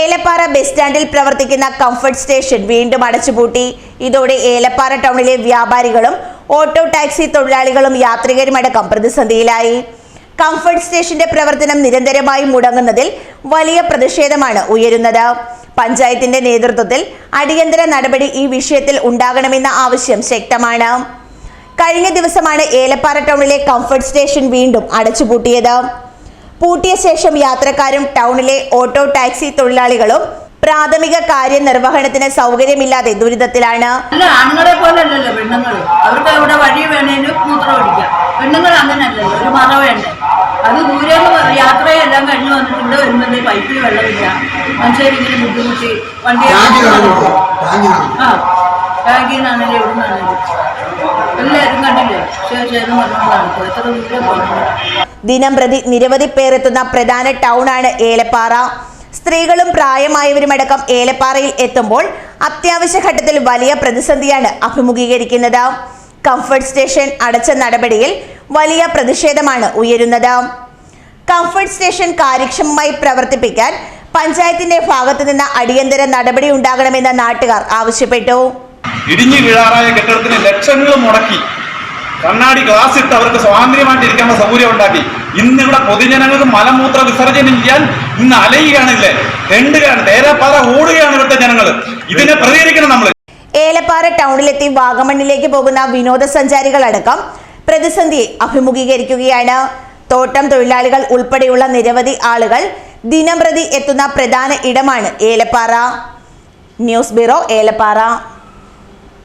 Elappara bus സ്റ്റാൻഡിൽ പ്രവർത്തിക്കുന്ന comfort station വീണ്ടും അടച്ചുപൂട്ടി. ഇതോടെ ഏലപ്പാറ ടൗണിലെ വ്യാപാരികളും ഓട്ടോ ടാക്സി തൊഴിലാളികളും യാത്രികരുമടക്കം പ്രതിസന്ധിയിലായി. കംഫർട്ട് സ്റ്റേഷന്റെ പ്രവർത്തനം നിരന്തരമായി മുടങ്ങുന്നതിൽ വലിയ പ്രതിഷേധമാണ് ഉയരുന്നത്. പഞ്ചായത്തിന്റെ നേതൃത്വത്തിൽ അടിയന്തര നടപടി ഈ വിഷയത്തിൽ ഉണ്ടാകണമെന്ന ആവശ്യം ശക്തമാണ്. കഴിഞ്ഞ ദിവസമാണ് ഏലപ്പാറ ടൗണിലെ കംഫർട്ട് സ്റ്റേഷൻ വീണ്ടും അടച്ചുപൂട്ടിയത്. പൂട്ടിയ ശേഷം യാത്രക്കാരും ടൗണിലെ ഓട്ടോ ടാക്സി തൊഴിലാളികളും പ്രാഥമിക കാര്യനിർവഹണത്തിന് സൗകര്യമില്ലാതെ ദുരിതത്തിലാണ്. ആണുങ്ങളെ പോലെ അല്ലല്ലോ പെണ്ണുങ്ങൾ അവർക്ക് അവിടെ വഴി വേണേലും മൂത്രം ഒഴിക്കാം പെണ്ണുങ്ങൾ അങ്ങനെയല്ലല്ലോ ഒരു മറ വേണ്ടേ? അത് ദൂരെ യാത്രയെല്ലാം കഴിഞ്ഞു വന്നിട്ടുണ്ട് വരുമ്പോൾ പൈപ്പിൽ വെള്ളമില്ല. മനുഷ്യരിങ്ങനെ ബുദ്ധിമുട്ടി വണ്ടി പറഞ്ഞതാണ് ദിനം പ്രതി നിരവധി പേർ എത്തുന്ന പ്രധാന ടൗണാണ് ഏലപ്പാറ. സ്ത്രീകളും പ്രായമായവരുമടക്കം ഏലപ്പാറയിൽ എത്തുമ്പോൾ അത്യാവശ്യ ഘട്ടത്തിൽ വലിയ പ്രതിസന്ധിയാണ് അഭിമുഖീകരിക്കുന്നത്. കംഫർട്ട് സ്റ്റേഷൻ അടച്ച നടപടിയിൽ വലിയ പ്രതിഷേധമാണ് ഉയരുന്നത്. കംഫർട്ട് സ്റ്റേഷൻ കാര്യക്ഷമമായി പ്രവർത്തിപ്പിക്കാൻ പഞ്ചായത്തിന്റെ ഭാഗത്തു നിന്ന് അടിയന്തര നടപടി ഉണ്ടാകണമെന്ന് നാട്ടുകാർ ആവശ്യപ്പെട്ടു. ഇടിഞ്ഞു വീഴാറായ കെട്ടിടത്തിന് ലക്ഷങ്ങൾ മുടക്കി കണ്ണാടി ഗ്ലാസ് ഇട്ട് അവർക്ക് സ്വാതന്ത്ര്യമായിട്ട് ഇരിക്കാനുള്ള സൗകര്യം ഉണ്ടാക്കി. ഇന്നിവിടെ പൊതുജനങ്ങൾക്ക് മലമൂത്ര വിസർജനം ചെയ്യാൻ ഇന്ന് അലയുകയാണില്ലേ? തെണ്ടുകയാണ് തേരാപ്പാറ ഓടുകയാണ് ഇവിടുത്തെ ജനങ്ങൾ ഇതിനെ പ്രതികരിക്കണം നമ്മൾ ഏലപ്പാറ ടൗണിലെത്തി വാഗമണ്ണിലേക്ക് പോകുന്ന വിനോദസഞ്ചാരികളടക്കം പ്രതിസന്ധിയെ അഭിമുഖീകരിക്കുകയാണ്. തോട്ടം തൊഴിലാളികൾ ഉൾപ്പെടെയുള്ള നിരവധി ആളുകൾ ദിനംപ്രതി എത്തുന്ന പ്രധാന ഇടമാണ് ഏലപ്പാറ. News bureau Elappara.